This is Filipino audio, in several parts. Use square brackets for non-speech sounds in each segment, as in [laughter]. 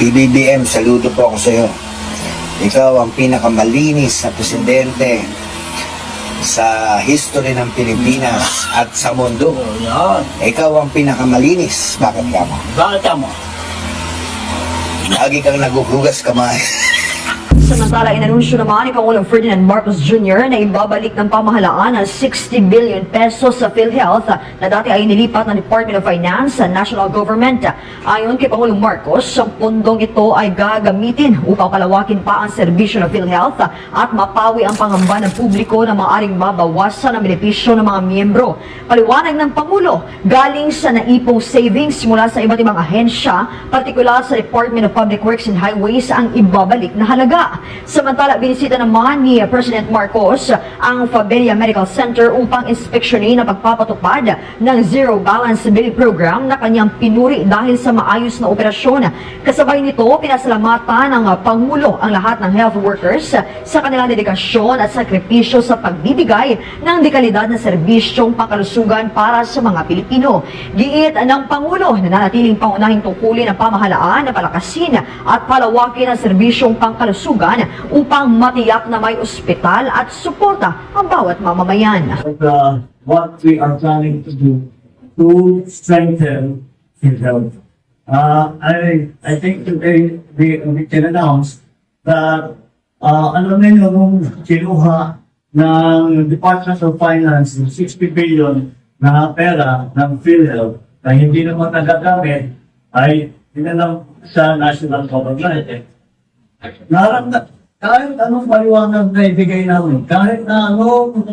PBBM, saludo po ako sa iyo. Ikaw ang pinakamalinis na presidente sa history ng Pilipinas at sa mundo. Oh. Ikaw ang pinakamalinis. Bakit ka mo? Bakit ka mo? Lagi kang naguhugas kamay. [laughs] Samantala, inanunsyo naman ni Pangulong Ferdinand Marcos Jr. na ibabalik ng pamahalaan ang 60 billion pesos sa PhilHealth na dati ay nilipat ng Department of Finance sa National Government. Ayon kay Pangulong Marcos, ang pundong ito ay gagamitin upang palawakin pa ang serbisyo ng PhilHealth at mapawi ang pangamba ng publiko na maaring mabawasan ang benepisyo ng mga miyembro. Paliwanag ng Pangulo, galing sa naipong savings mula sa iba't ibang ahensya, partikular sa Department of Public Works and Highways ang ibabalik na halaga. Samantala, binisita naman ni President Marcos ang Fabella Medical Center upang inspeksyonin ang pagpapatupad ng Zero Balance Billing Program na kanyang pinuri dahil sa maayos na operasyon. Kasabay nito, pinasalamatan ng Pangulo ang lahat ng health workers sa kanilang dedikasyon at sakripisyo sa pagbibigay ng dekalidad na serbisyong pangkalusugan para sa mga Pilipino. Giit ng Pangulo na nanatiling pangunahing tungkulin ng pamahalaan na palakasin at palawakin ang serbisyong pangkalusugan upang matiyak na may ospital at suporta ang bawat mamamayan. uh, what we are planning to do to strengthen his health. Uh, I, I think today we, we can announce that uh, alam ninyo nung kinuha ng Department of Finance yung 60 billion na pera ng PhilHealth na hindi naman nagagamit ay dinalang sa national government. Eh. Naramda, kahit anong paliwanag na ibigay namin, kahit na anong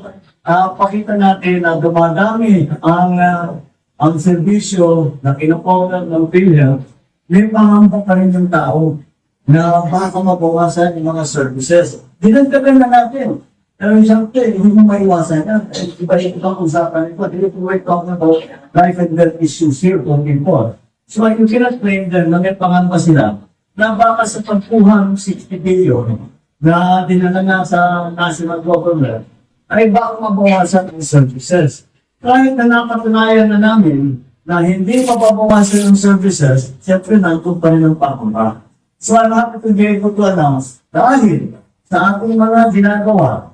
ah, pakita natin na dumadami ang ah, ang serbisyo na kinukuha ng PhilHealth, may pangamba pa rin yung tao na baka mabawasan yung mga services. Dinagdagan na natin. Pero siyempre, hindi mo maiwasan yan. Eh, Iba yung ibang usapan ito. Hindi po we're talking about life and death issues here talking for. So you cannot claim them na may pangamba sila na baka sa pagkuha ng 60 billion na dinala na sa national government ay baka mabawasan ang services. Kahit na napatunayan na namin na hindi mababawasan ang services, siyempre nandun pa rin ang pangamba. So I'm happy to be able to announce dahil sa ating mga ginagawa,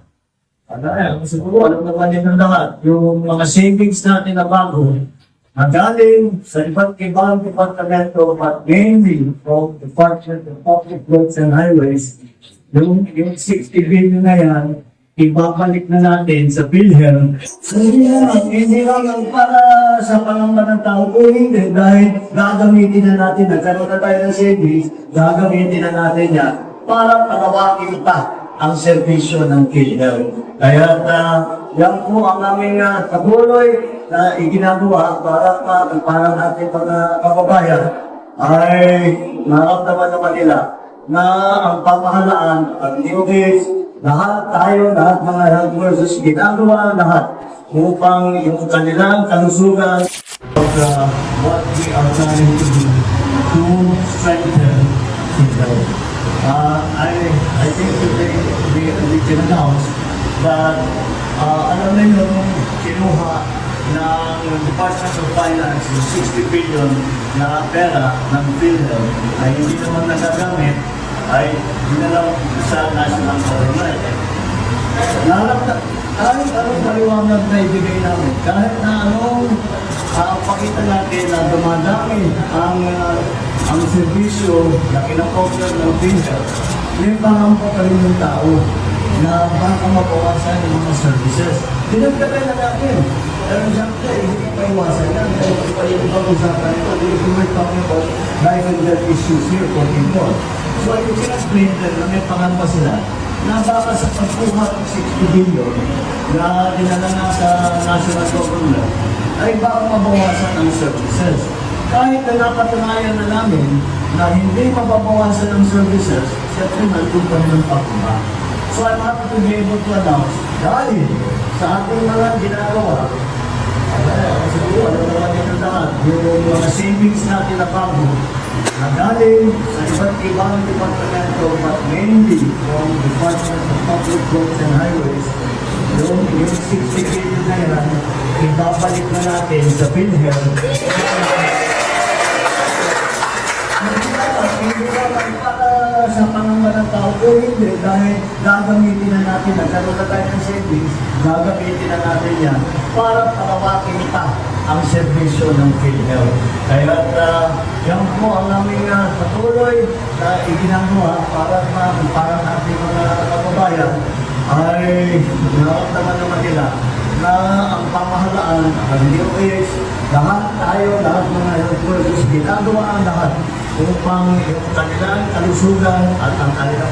ano, siguro alam naman din ng lahat, yung mga savings natin na bago, na galing sa iba't ibang departamento, but mainly from Department of Public Works and Highways, yung, yung 60 billion na yan, ibabalik na natin sa PhilHealth. Hindi lang, hindi lang ang para sa pangamba ng tao, kung hindi, dahil gagamitin na natin, nagkaroon na tayo ng savings, gagamitin na natin yan para palawakin pa ang serbisyo ng PhilHealth. Kaya uh, yan po ang aming uh, patuloy na iginagawa para pa para natin mga kababayan ay maramdaman naman nila na ang pamahalaan, ang duties, lahat tayo, lahat mga health workers, ginagawa lahat upang yung kanilang kalusugan of uh, what we are trying to do to strengthen health. Uh, I, I think today we, we can announce that uh, alam ninyo nung kinuha ng Department of Finance yung 60 billion na pera ng PhilHealth ay hindi naman nagagamit ay dinalaw sa national government. Naramda, kahit anong paliwanag na ibigay namin, kahit na anong ah, pakita natin na dumadami ang ah, ang serbisyo na kinakover ng PhilHealth, may pangamba pa rin yung tao na baka mabawasan yung mga services. Dinagdagan na natin. Pero siyempre, hindi ko pa iwasan yan. Pero ito pa yung ibang usapan ito. We were talking about life and death issues here for people. So you cannot claim them na may pangamba sila na baka sa pagkuha ng 60 billion na dinala na sa national government ay baka mabawasan ang services. Kahit na napatunayan na namin na hindi mababawasan ang services, siyempre rin ang pagkuha. So I'm happy to be able to announce dahil sa ating mga ginagawa, siguro alam naman din ng lahat, yung mga savings natin na bago, na galing sa iba't ibang departamento, but mainly from Department of Public Works and Highways, yung, yung 60 billion na yan, ibabalik na natin sa PhilHealth. Hindi naman para sa pangambalang tao o hindi dahil gagamitin na natin, nagkaroon na tayo ng savings, gagamitin na natin yan para palawakin pa ang serbisyo ng PhilHealth. Kaya uh, yan po ang aming uh, patuloy na iginagawa para ma- para sa ating mga kababayan ay naramdaman naman nila na ang pamahalaan, ang DOH, lahat tayo, lahat mga health workers, ginagawa ang lahat upang yung kanilang kalusugan at ang kanilang